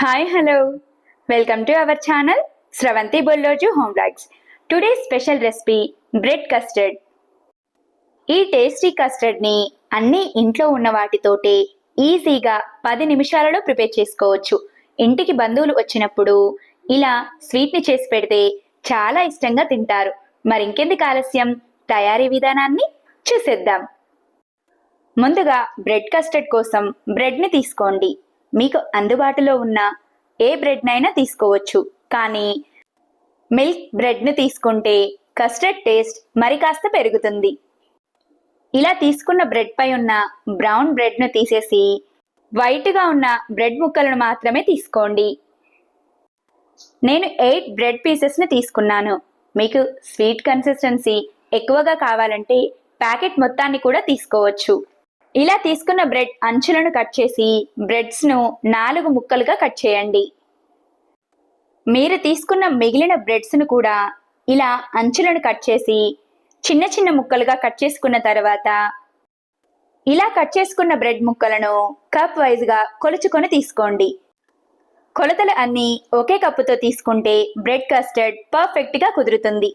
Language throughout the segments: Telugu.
Hi hello welcome to our channel Sravanthi Bolloju home blogs today special recipe bread custard ఈ టేస్టీ కస్టర్డ్ని అన్ని ఇంట్లో ఉన్న వాటితోటే ఈజీగా పది నిమిషాలలో ప్రిపేర్ చేసుకోవచ్చు. ఇంటికి బంధువులు వచ్చినప్పుడు ఇలా స్వీట్ని చేసి పెడితే చాలా ఇష్టంగా తింటారు. మరింకెందుకు ఆలస్యం? తయారీ విధానాన్ని చూసేద్దాం. ముందుగా బ్రెడ్ కస్టర్డ్ కోసం బ్రెడ్ని తీసుకోండి. మీకు అందుబాటులో ఉన్న ఏ బ్రెడ్నైనా తీసుకోవచ్చు. కానీ మిల్క్ బ్రెడ్ను తీసుకుంటే కస్టర్డ్ టేస్ట్ మరి కాస్త పెరుగుతుంది. ఇలా తీసుకున్న బ్రెడ్ పై ఉన్న బ్రౌన్ బ్రెడ్ను తీసేసి వైట్గా ఉన్న బ్రెడ్ ముక్కలను మాత్రమే తీసుకోండి. నేను ఎయిట్ బ్రెడ్ పీసెస్ని తీసుకున్నాను. మీకు స్వీట్ కన్సిస్టెన్సీ ఎక్కువగా కావాలంటే ప్యాకెట్ మొత్తాన్ని కూడా తీసుకోవచ్చు. ఇలా తీసుకున్న బ్రెడ్ అంచులను కట్ చేసి బ్రెడ్స్ను నాలుగు ముక్కలుగా కట్ చేయండి. మీరు తీసుకున్న మిగిలిన బ్రెడ్స్ను కూడా ఇలా అంచులను కట్ చేసి చిన్న చిన్న ముక్కలుగా కట్ చేసుకున్న తర్వాత ఇలా కట్ చేసుకున్న బ్రెడ్ ముక్కలను కప్ వైజ్గా కొలుచుకొని తీసుకోండి. కొలతలు అన్నీ ఒకే కప్పుతో తీసుకుంటే బ్రెడ్ కస్టర్డ్ పర్ఫెక్ట్గా కుదురుతుంది.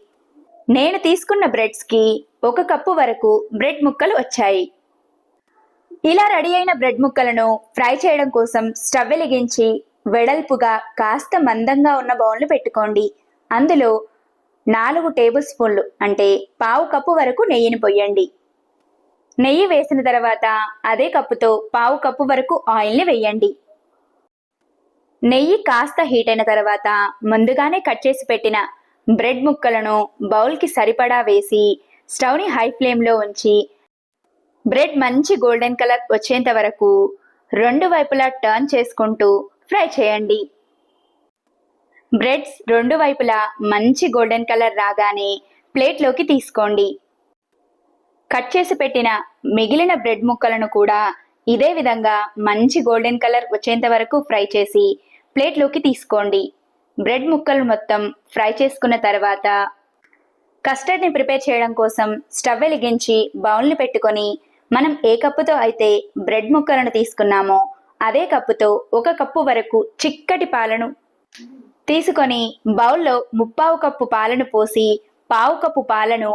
నేను తీసుకున్న బ్రెడ్స్కి ఒక కప్పు వరకు బ్రెడ్ ముక్కలు వచ్చాయి. ఇలా రెడీ అయిన బ్రెడ్ ముక్కలను ఫ్రై చేయడం కోసం స్టవ్ వెలిగించి వెడల్పుగా కాస్త మందంగా ఉన్న బౌల్ను పెట్టుకోండి. అందులో నాలుగు టేబుల్ స్పూన్లు అంటే పావు కప్పు వరకు నెయ్యిని పొయ్యండి. నెయ్యి వేసిన తర్వాత అదే కప్పుతో పావు కప్పు వరకు ఆయిల్ని వేయండి. నెయ్యి కాస్త హీట్ అయిన తర్వాత ముందుగానే కట్ చేసి పెట్టిన బ్రెడ్ ముక్కలను బౌల్కి సరిపడా వేసి స్టవ్ని హై ఫ్లేమ్లో ఉంచి బ్రెడ్ మంచి గోల్డెన్ కలర్ వచ్చేంత వరకు రెండు వైపులా టర్న్ చేసుకుంటూ ఫ్రై చేయండి. బ్రెడ్స్ రెండు వైపులా మంచి గోల్డెన్ కలర్ రాగానే ప్లేట్లోకి తీసుకోండి. కట్ చేసి పెట్టిన మిగిలిన బ్రెడ్ ముక్కలను కూడా ఇదే విధంగా మంచి గోల్డెన్ కలర్ వచ్చేంత వరకు ఫ్రై చేసి ప్లేట్లోకి తీసుకోండి. బ్రెడ్ ముక్కలు మొత్తం ఫ్రై చేసుకున్న తర్వాత కస్టర్డ్ని ప్రిపేర్ చేయడం కోసం స్టవ్ వెలిగించి బౌల్ని పెట్టుకొని మనం ఏ కప్పుతో అయితే బ్రెడ్ ముక్కలను తీసుకున్నామో అదే కప్పుతో ఒక కప్పు వరకు చిక్కటి పాలను తీసుకొని బౌల్లో ముప్పావు కప్పు పాలను పోసి పావు కప్పు పాలను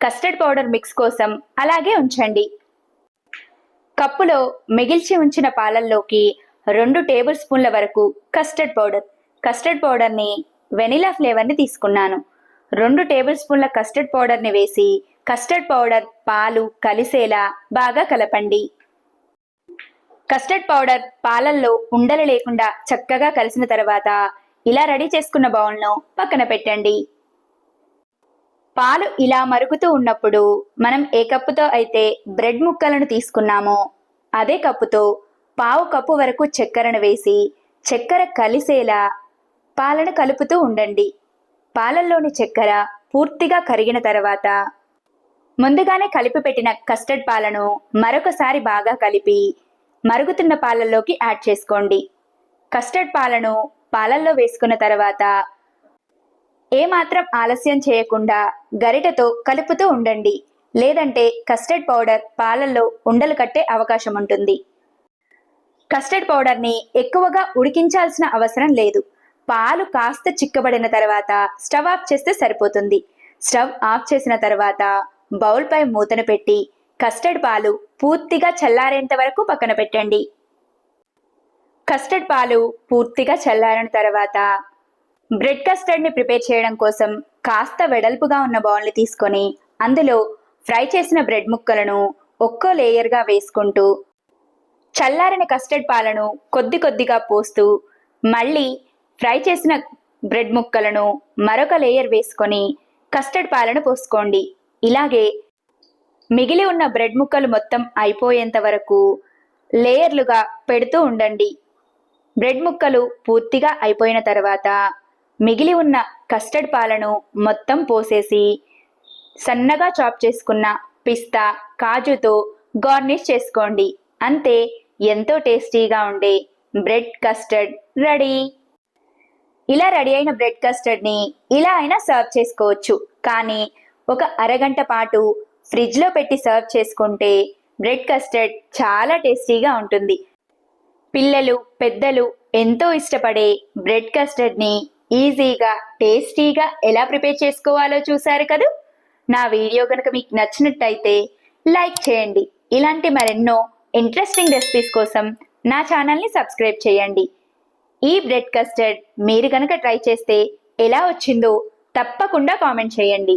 కస్టర్డ్ పౌడర్ మిక్స్ కోసం అలాగే ఉంచండి. కప్పులో మిగిల్చి ఉంచిన పాలల్లోకి రెండు టేబుల్ స్పూన్ల వరకు కస్టర్డ్ పౌడర్. కస్టర్డ్ పౌడర్ని వెనిలా ఫ్లేవర్ని తీసుకున్నాను. రెండు టేబుల్ స్పూన్ల కస్టర్డ్ పౌడర్ని వేసి కస్టర్డ్ పౌడర్ పాలు కలిసేలా బాగా కలపండి. కస్టర్డ్ పౌడర్ పాలల్లో ఉండలు లేకుండా చక్కగా కలిసిన తర్వాత ఇలా రెడీ చేసుకున్న బౌల్ను పక్కన పెట్టండి. పాలు ఇలా మరుగుతూ ఉన్నప్పుడు మనం ఏ కప్పుతో అయితే బ్రెడ్ ముక్కలను తీసుకున్నామో అదే కప్పుతో పావు కప్పు వరకు చక్కెరను వేసి చక్కెర కలిసేలా పాలను కలుపుతూ ఉండండి. పాలల్లోని చక్కెర పూర్తిగా కరిగిన తర్వాత ముందుగానే కలిపి పెట్టిన కస్టర్డ్ పాలను మరొకసారి బాగా కలిపి మరుగుతున్న పాలల్లోకి యాడ్ చేసుకోండి. కస్టర్డ్ పాలను పాలల్లో వేసుకున్న తర్వాత ఏమాత్రం ఆలస్యం చేయకుండా గరిటతో కలుపుతూ ఉండండి. లేదంటే కస్టర్డ్ పౌడర్ పాలల్లో ఉండలు కట్టే అవకాశం ఉంటుంది. కస్టర్డ్ పౌడర్ని ఎక్కువగా ఉడికించాల్సిన అవసరం లేదు. పాలు కాస్త చిక్కబడిన తర్వాత స్టవ్ ఆఫ్ చేస్తే సరిపోతుంది. స్టవ్ ఆఫ్ చేసిన తర్వాత బౌల్పై మూతను పెట్టి కస్టర్డ్ పాలు పూర్తిగా చల్లారేంత వరకు పక్కన పెట్టండి. కస్టర్డ్ పాలు పూర్తిగా చల్లారిన తర్వాత బ్రెడ్ కస్టర్డ్ని ప్రిపేర్ చేయడం కోసం కాస్త వెడల్పుగా ఉన్న బౌల్ని తీసుకొని అందులో ఫ్రై చేసిన బ్రెడ్ ముక్కలను ఒక్కో లేయర్గా వేసుకుంటూ చల్లారిన కస్టర్డ్ పాలను కొద్ది కొద్దిగా పోస్తూ మళ్ళీ ఫ్రై చేసిన బ్రెడ్ ముక్కలను మరొక లేయర్ వేసుకొని కస్టర్డ్ పాలను పోసుకోండి. ఇలాగే మిగిలి ఉన్న బ్రెడ్ ముక్కలు మొత్తం అయిపోయేంత వరకు లేయర్లుగా పెడుతూ ఉండండి. బ్రెడ్ ముక్కలు పూర్తిగా అయిపోయిన తర్వాత మిగిలి ఉన్న కస్టర్డ్ పాలను మొత్తం పోసేసి సన్నగా చాప్ చేసుకున్న పిస్తా కాజుతో గార్నిష్ చేసుకోండి. అంతే ఎంతో టేస్టీగా ఉండే బ్రెడ్ కస్టర్డ్ రెడీ. ఇలా రెడీ అయిన బ్రెడ్ కస్టర్డ్ని ఇలా అయినా సర్వ్ చేసుకోవచ్చు. కానీ ఒక అరగంట పాటు ఫ్రిడ్జ్లో పెట్టి సర్వ్ చేసుకుంటే బ్రెడ్ కస్టర్డ్ చాలా టేస్టీగా ఉంటుంది. పిల్లలు పెద్దలు ఎంతో ఇష్టపడే బ్రెడ్ కస్టర్డ్ని ఈజీగా టేస్టీగా ఎలా ప్రిపేర్ చేసుకోవాలో చూశారు కదూ? నా వీడియో కనుక మీకు నచ్చినట్టయితే లైక్ చేయండి. ఇలాంటి మరెన్నో ఇంట్రెస్టింగ్ రెసిపీస్ కోసం నా ఛానల్ని సబ్స్క్రైబ్ చేయండి. ఈ బ్రెడ్ కస్టర్డ్ మీరు కనుక ట్రై చేస్తే ఎలా వచ్చిందో తప్పకుండా కామెంట్ చేయండి.